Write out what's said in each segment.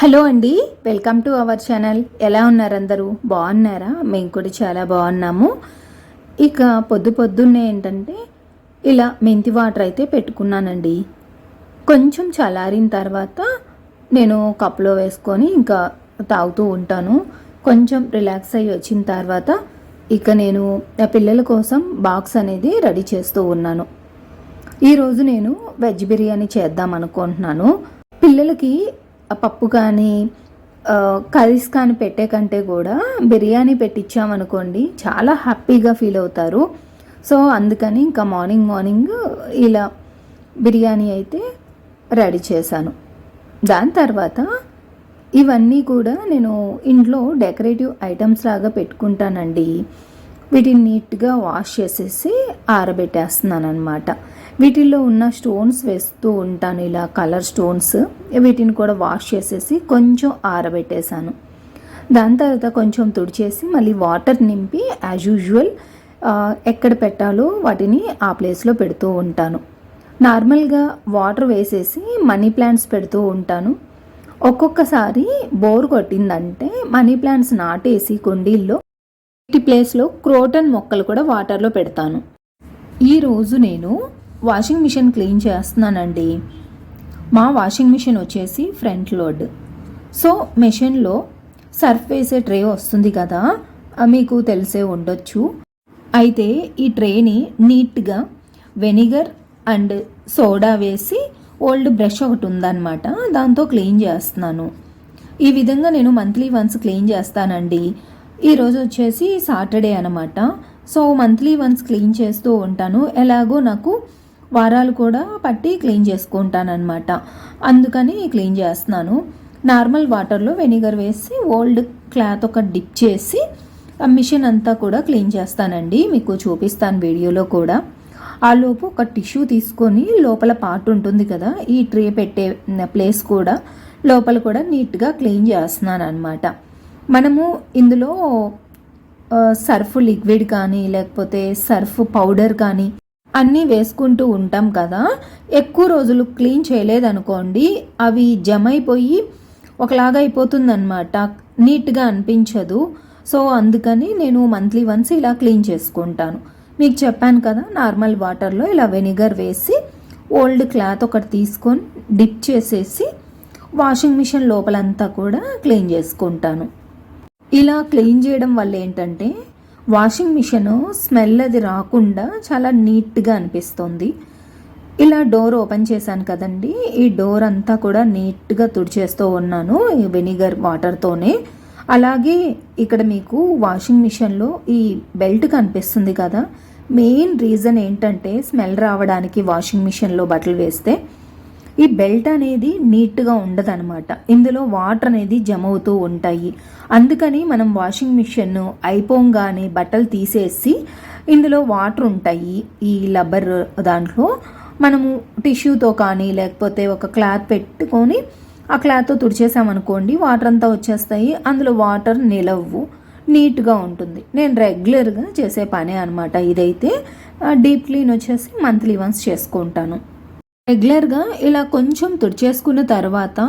Hello అండి welcome to our channel. ఎలా ఉన్నారు అందరూ బాగున్నారా? మేము కూడా చాలా బాగున్నాము. ఇక పొద్దు పొద్దున్నే ఏంటంటే ఇలా మెంతి వాటర్ అయితే పెట్టుకున్నానండి. కొంచెం చల్లారిన తర్వాత నేను కప్లో వేసుకొని ఇంకా తాగుతూ ఉంటాను. కొంచెం రిలాక్స్ అయ్యి వచ్చిన తర్వాత ఇక నేను నా పిల్లల కోసం బాక్స్ అనేది రెడీ చేస్తూ ఉన్నాను. ఈరోజు నేను వెజ్ బిర్యానీ చేద్దాం అనుకుంటున్నాను. పిల్లలకి పప్పు కానీ కర్రీస్ కానీ పెట్టే కంటే కూడా బిర్యానీ పెట్టించామనుకోండి చాలా హ్యాపీగా ఫీల్ అవుతారు. సో అందుకని ఇంకా మార్నింగ్ మార్నింగ్ ఇలా బిర్యానీ అయితే రెడీ చేశాను. దాని తర్వాత ఇవన్నీ కూడా నేను ఇంట్లో డెకరేటివ్ ఐటమ్స్ లాగా పెట్టుకుంటానండి. వీటిని నీట్గా వాష్ చేసేసి ఆరబెట్టేస్తున్నాను అనమాట వీటిల్లో ఉన్న స్టోన్స్ వేస్తూ ఉంటాను. ఇలా కలర్ స్టోన్స్ వీటిని కూడా వాష్ చేసేసి కొంచెం ఆరబెట్టేశాను. దాని తర్వాత కొంచెం తుడిచేసి మళ్ళీ వాటర్ నింపి యాజ్ యూజువల్ ఎక్కడ పెట్టాలో వాటిని ఆ ప్లేస్లో పెడుతూ ఉంటాను. నార్మల్గా వాటర్ వేసేసి మనీ ప్లాంట్స్ పెడుతూ ఉంటాను. ఒక్కొక్కసారి బోర్ కొట్టిందంటే మనీ ప్లాంట్స్ నాటేసి కుండీల్లో వీటి ప్లేస్లో క్రోటన్ మొక్కలు కూడా వాటర్లో పెడతాను. ఈరోజు నేను వాషింగ్ మిషన్ క్లీన్ చేస్తున్నానండి. మా వాషింగ్ మిషన్ వచ్చేసి ఫ్రంట్ లోడ్. సో మెషిన్లో సర్ఫ్ వేసే ట్రే వస్తుంది కదా మీకు తెలిసే ఉండొచ్చు. అయితే ఈ ట్రేని నీట్గా వెనిగర్ అండ్ సోడా వేసి ఓల్డ్ బ్రష్ ఒకటి ఉందన్నమాట దాంతో క్లీన్ చేస్తున్నాను. ఈ విధంగా నేను మంత్లీ వన్స్ క్లీన్ చేస్తానండి. ఈరోజు వచ్చేసి సాటర్డే అనమాట సో మంత్లీ వన్స్ క్లీన్ చేస్తూ ఉంటాను. ఎలాగో నాకు వారాలు కూడా పట్టి క్లీన్ చేసుకుంటాను అందుకని క్లీన్ చేస్తున్నాను. నార్మల్ వాటర్లో వెనిగర్ వేసి ఓల్డ్ క్లాత్ ఒక డిప్ చేసి ఆ మిషన్ అంతా కూడా క్లీన్ చేస్తానండి. మీకు చూపిస్తాను వీడియోలో కూడా. ఆ లోపు ఒక టిష్యూ తీసుకొని లోపల పార్ట్ ఉంటుంది కదా ఈ ట్రే పెట్టే ప్లేస్ కూడా లోపల కూడా నీట్గా క్లీన్ చేస్తున్నాను అనమాట మనము ఇందులో సర్ఫ్ లిక్విడ్ కానీ లేకపోతే సర్ఫ్ పౌడర్ కానీ అన్నీ వేసుకుంటూ ఉంటాం కదా. ఎక్కువ రోజులు క్లీన్ చేయలేదనుకోండి అవి జమ అయిపోయి ఒకలాగా అయిపోతుందన్నమాట. నీట్గా అనిపించదు. సో అందుకని నేను మంత్లీ వన్స్ ఇలా క్లీన్ చేసుకుంటాను. మీకు చెప్పాను కదా నార్మల్ వాటర్లో ఇలా వెనిగర్ వేసి ఓల్డ్ క్లాత్ ఒకటి తీసుకొని డిప్ చేసేసి వాషింగ్ మిషన్ లోపలంతా కూడా క్లీన్ చేసుకుంటాను. ఇలా క్లీన్ చేయడం వల్ల ఏంటంటే వాషింగ్ మిషన్ స్మెల్ అది రాకుండా చాలా నీట్గా అనిపిస్తుంది. ఇలా డోర్ ఓపెన్ చేశాను కదండి. ఈ డోర్ అంతా కూడా నీట్గా తుడిచేస్తూ ఉన్నాను ఈ వెనిగర్ వాటర్తోనే. అలాగే ఇక్కడ మీకు వాషింగ్ మిషన్లో ఈ బెల్ట్ కనిపిస్తుంది కదా. మెయిన్ రీజన్ ఏంటంటే స్మెల్ రావడానికి వాషింగ్ మిషన్లో బట్టలు వేస్తే. ఈ బెల్ట్ అనేది నీట్గా ఉండదనమాట ఇందులో వాటర్ అనేది జమ అవుతూ ఉంటాయి. అందుకని మనం వాషింగ్ మిషన్ అయిపోగానే బట్టలు తీసేసి ఇందులో వాటర్ ఉంటాయి. ఈ లబ్బర్ దాంట్లో మనము టిష్యూతో కానీ లేకపోతే ఒక క్లాత్ పెట్టుకొని ఆ క్లాత్తో తుడిచేసామనుకోండి వాటర్ అంతా వచ్చేస్తాయి. అందులో వాటర్ నిలవ్వు నీట్గా ఉంటుంది. నేను రెగ్యులర్గా చేసే పనే అనమాట ఇదైతే డీప్ క్లీన్ వచ్చేసి మంత్లీ వన్స్ చేసుకుంటాను. రెగ్యులర్గా ఇలా కొంచెం తుడిచేసుకున్న తర్వాత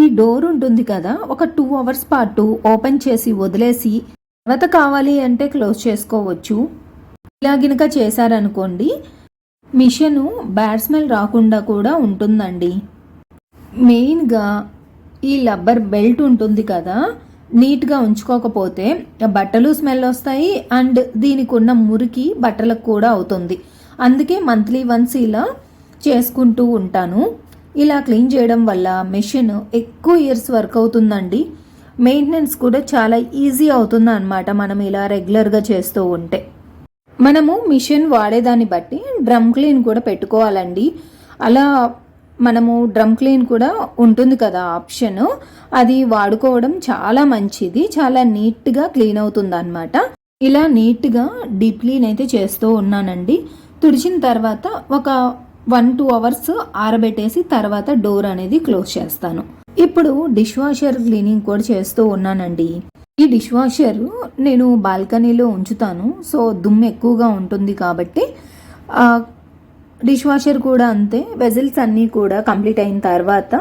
ఈ డోర్ ఉంటుంది కదా ఒక టూ అవర్స్ పాటు ఓపెన్ చేసి వదిలేసి తర్వాత కావాలి అంటే క్లోజ్ చేసుకోవచ్చు. ఇలా గినక చేశారనుకోండి మిషను బ్యాడ్ స్మెల్ రాకుండా కూడా ఉంటుందండి. మెయిన్గా ఈ లబ్బర్ బెల్ట్ ఉంటుంది కదా నీట్గా ఉంచుకోకపోతే బట్టలు స్మెల్ వస్తాయి అండ్ దీనికి ఉన్న మురికి బట్టలకు కూడా అవుతుంది. అందుకే మంత్లీ వన్స్ ఇలా చేసుకుంటూ ఉంటాను. ఇలా క్లీన్ చేయడం వల్ల మెషిన్ ఎక్కువ ఇయర్స్ వర్క్ అవుతుందండి. మెయింటెనెన్స్ కూడా చాలా ఈజీ అవుతుంది అనమాట మనం ఇలా రెగ్యులర్గా చేస్తూ ఉంటే. మనము మిషన్ వాడేదాన్ని బట్టి డ్రమ్ క్లీన్ కూడా పెట్టుకోవాలండి. అలా మనము డ్రమ్ క్లీన్ కూడా ఉంటుంది కదా ఆప్షన్. అది వాడుకోవడం చాలా మంచిది. చాలా నీట్గా క్లీన్ అవుతుంది అనమాట ఇలా నీట్గా డీప్ క్లీన్ అయితే చేస్తూ ఉన్నానండి. తుడిచిన తర్వాత ఒక వన్ టూ అవర్స్ ఆరబెట్టేసి తర్వాత డోర్ అనేది క్లోజ్ చేస్తాను. ఇప్పుడు డిష్ వాషర్ క్లీనింగ్ కూడా చేస్తూ ఉన్నానండి. ఈ డిష్ వాషర్ నేను బాల్కనీలో ఉంచుతాను. సో దుమ్ము ఎక్కువగా ఉంటుంది కాబట్టి డిష్ వాషర్ కూడా అంతే. వెజిల్స్ అన్నీ కూడా కంప్లీట్ అయిన తర్వాత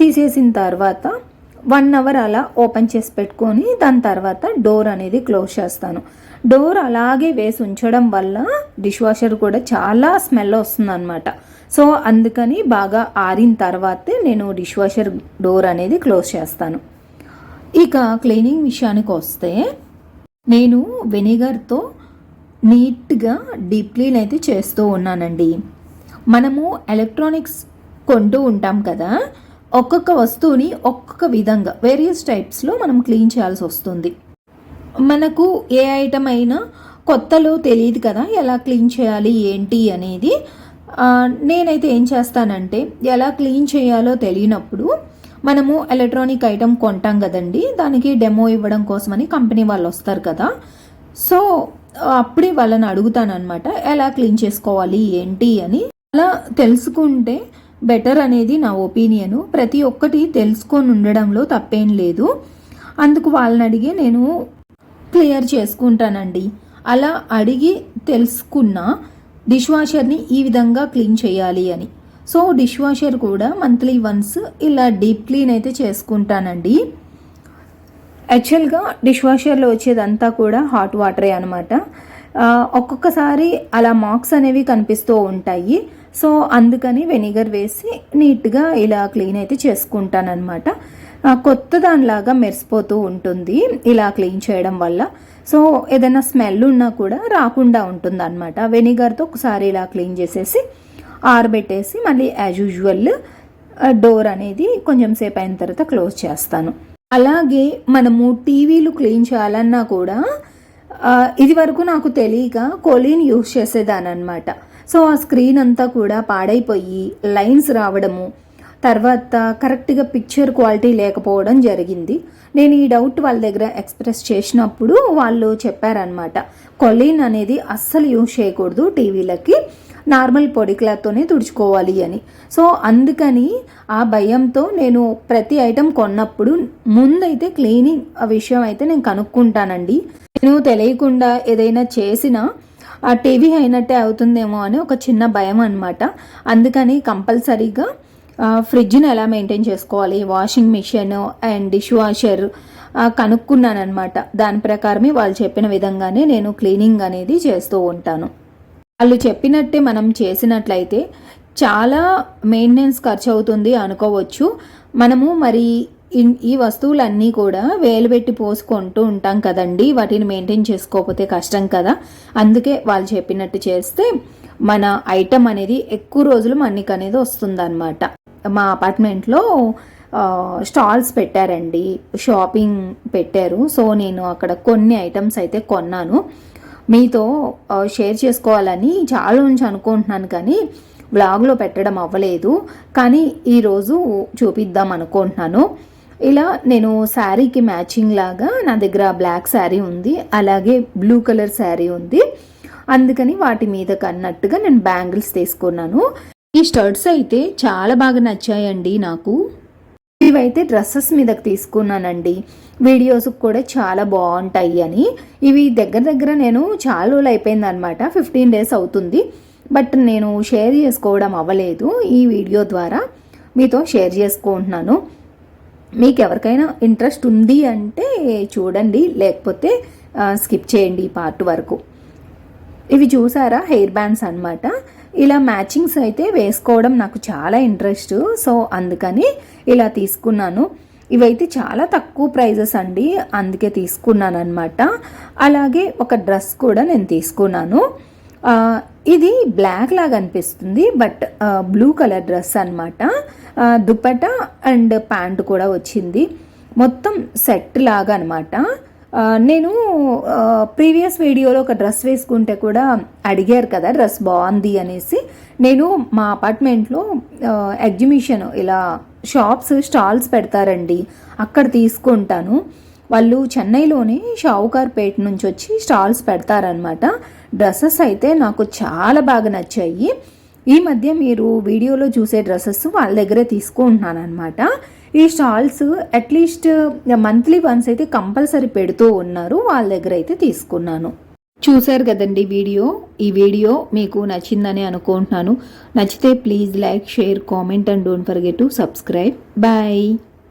తీసేసిన తర్వాత వన్ అవర్ అలా ఓపెన్ చేసి పెట్టుకొని దాని తర్వాత డోర్ అనేది క్లోజ్ చేస్తాను. డోర్ అలాగే వేసి ఉంచడం వల్ల డిష్ వాషర్ కూడా చాలా స్మెల్ వస్తుందన్నమాట. సో అందుకని బాగా ఆరిన తర్వాతే నేను డిష్ వాషర్ డోర్ అనేది క్లోజ్ చేస్తాను. ఇక క్లీనింగ్ విషయానికి వస్తే నేను వెనిగర్తో నీట్గా డీప్ క్లీన్ అయితే చేస్తూ ఉన్నానండి. మనము ఎలక్ట్రానిక్స్ కొంటూ ఉంటాం కదా ఒక్కొక్క వస్తువుని ఒక్కొక్క విధంగా వేరియస్ టైప్స్లో మనం క్లీన్ చేయాల్సి వస్తుంది. మనకు ఏ ఐటమ్ అయినా కొత్తలో తెలియదు కదా ఎలా క్లీన్ చేయాలి ఏంటి అనేది నేనైతే ఏం చేస్తానంటే ఎలా క్లీన్ చేయాలో తెలియనప్పుడు మనము ఎలక్ట్రానిక్ ఐటమ్ కొంటాం కదండి దానికి డెమో ఇవ్వడం కోసమని కంపెనీ వాళ్ళు వస్తారు కదా. సో అప్పుడే వాళ్ళని అడుగుతానమాట ఎలా క్లీన్ చేసుకోవాలి ఏంటి అని. అలా తెలుసుకుంటే బెటర్ అనేది నా ఒపీనియను. ప్రతి ఒక్కటి తెలుసుకొని ఉండడంలో తప్పేం లేదు. అందుకు వాళ్ళని అడిగి నేను క్లియర్ చేసుకుంటానండి. అలా అడిగి తెలుసుకున్న డిష్ వాషర్ని ఈ విధంగా క్లీన్ చేయాలి అని. సో డిష్ వాషర్ కూడా మంత్లీ వన్స్ ఇలా డీప్ క్లీన్ అయితే చేసుకుంటానండి. యాక్చువల్గా డిష్ వాషర్లో వచ్చేదంతా కూడా హాట్ వాటరే అనమాట ఒక్కొక్కసారి అలా మార్క్స్ అనేవి కనిపిస్తూ ఉంటాయి. సో అందుకని వెనిగర్ వేసి నీట్గా ఇలా క్లీన్ అయితే చేసుకుంటానమాట కొత్త దానిలాగా మెరిసిపోతూ ఉంటుంది ఇలా క్లీన్ చేయడం వల్ల. సో ఏదైనా స్మెల్ ఉన్నా కూడా రాకుండా ఉంటుంది అనమాట వెనిగర్తో ఒకసారి ఇలా క్లీన్ చేసేసి ఆరబెట్టేసి మళ్ళీ యాజ్ యూజువల్ డోర్ అనేది కొంచెం సేపు అయిన తర్వాత క్లోజ్ చేస్తాను. అలాగే మనము టీవీలు క్లీన్ చేయాలన్నా కూడా ఇది వరకు నాకు తెలియక కొలీన్ యూస్ చేసేదాన్ని అనమాట సో ఆ స్క్రీన్ అంతా కూడా పాడైపోయి లైన్స్ రావడము తర్వాత కరెక్ట్గా పిక్చర్ క్వాలిటీ లేకపోవడం జరిగింది. నేను ఈ డౌట్ వాళ్ళ దగ్గర ఎక్స్ప్రెస్ చేసినప్పుడు వాళ్ళు చెప్పారనమాట కొలీన్ అనేది అస్సలు యూజ్ చేయకూడదు టీవీలకి నార్మల్ పొడి క్లాత్తోనే తుడుచుకోవాలి అని. సో అందుకని ఆ భయంతో నేను ప్రతి ఐటెం కొన్నప్పుడు ముందైతే క్లీనింగ్ విషయం అయితే నేను కనుక్కుంటానండి. నేను తెలియకుండా ఏదైనా చేసినా ఆ టీవీ అయినట్టే అవుతుందేమో అని ఒక చిన్న భయం అనమాట అందుకని కంపల్సరీగా ఫ్రిడ్జ్ని ఎలా మెయింటైన్ చేసుకోవాలి? Washing machine and dish washer కనుక్కున్నానమాట దాని ప్రకారమే వాళ్ళు చెప్పిన విధంగానే నేను క్లీనింగ్ అనేది చేస్తూ ఉంటాను. వాళ్ళు చెప్పినట్టే మనం చేసినట్లయితే చాలా మెయింటెనెన్స్ ఖర్చు అవుతుంది అనుకోవచ్చు. మనము మరి ఈ వస్తువులన్నీ కూడా వేలు పెట్టి పోసుకుంటూ ఉంటాం కదండి. వాటిని మెయింటైన్ చేసుకోకపోతే కష్టం కదా. అందుకే వాళ్ళు చెప్పినట్టు చేస్తే మన ఐటమ్ అనేది ఎక్కువ రోజులు మనకి అనేది వస్తుందన్నమాట. మా అపార్ట్మెంట్లో స్టాల్స్ పెట్టారండి. షాపింగ్ పెట్టారు. సో నేను అక్కడ కొన్ని ఐటమ్స్ అయితే కొన్నాను. మీతో షేర్ చేసుకోవాలని చాలా నుంచి అనుకుంటున్నాను కానీ బ్లాగ్లో పెట్టడం అవ్వలేదు. కానీ ఈరోజు చూపిద్దాం అనుకుంటున్నాను. ఇలా నేను శారీకి మ్యాచింగ్ లాగా నా దగ్గర బ్లాక్ శారీ ఉంది అలాగే బ్లూ కలర్ శారీ ఉంది. అందుకని వాటి మీద కన్నట్టుగా నేను బ్యాంగిల్స్ తీసుకున్నాను. ఈ స్టర్ట్స్ అయితే చాలా బాగా నచ్చాయండి నాకు. ఇవైతే డ్రెస్సెస్ మీదకి తీసుకున్నానండి. వీడియోస్ కూడా చాలా బాగుంటాయి అని. ఇవి దగ్గర దగ్గర నేను చాలా రోజులు అయిపోయింది అనమాట ఫిఫ్టీన్ డేస్ అవుతుంది. బట్ నేను షేర్ చేసుకోవడం అవ్వలేదు ఈ వీడియో ద్వారా. మీతో షేర్ చేసుకుంటున్నాను. మీకు ఎవరికైనా ఇంట్రెస్ట్ ఉంది అంటే చూడండి లేకపోతే స్కిప్ చేయండి ఈ పార్ట్ వరకు. ఇవి చూసారా? హెయిర్ బ్యాండ్స్ అనమాట ఇలా మ్యాచింగ్స్ అయితే వేసుకోవడం నాకు చాలా ఇంట్రెస్ట్. సో అందుకని ఇలా తీసుకున్నాను. ఇవైతే చాలా తక్కువ ప్రైజెస్ అండి. అందుకే తీసుకున్నాను అనమాట అలాగే ఒక డ్రెస్ కూడా నేను తీసుకున్నాను. ఇది బ్లాక్ లాగా అనిపిస్తుంది బట్ బ్లూ కలర్ డ్రెస్ అనమాట దుపట్టా అండ్ ప్యాంట్ కూడా వచ్చింది. మొత్తం సెట్ లాగా అనమాట నేను ప్రీవియస్ వీడియోలో ఒక డ్రెస్ వేసుకుంటే కూడా అడిగారు కదా డ్రెస్ బాగుంది అనేసి. నేను మా అపార్ట్మెంట్లో ఎగ్జిబిషన్ ఇలా షాప్స్ స్టాల్స్ పెడతారండి. అక్కడ తీసుకుంటాను. వాళ్ళు చెన్నైలోని షావుకార్పేట నుంచి వచ్చి స్టాల్స్ పెడతారనమాట డ్రెస్సెస్ అయితే నాకు చాలా బాగా నచ్చాయి. ఈ మధ్య మీరు వీడియోలో చూసే డ్రెస్సెస్ వాళ్ళ దగ్గరే తీసుకుంటున్నాను అనమాట ఈ stalls at least monthly once అయితే కంపల్సరీ పెడుతూ ఉన్నారు. వాళ్ళ దగ్గర అయితే తీసుకున్నాను. చూశారు కదండి వీడియో? ఈ వీడియో మీకు నచ్చిందని అనుకుంటున్నాను. నచ్చితే please like share comment and don't forget to subscribe. Bye.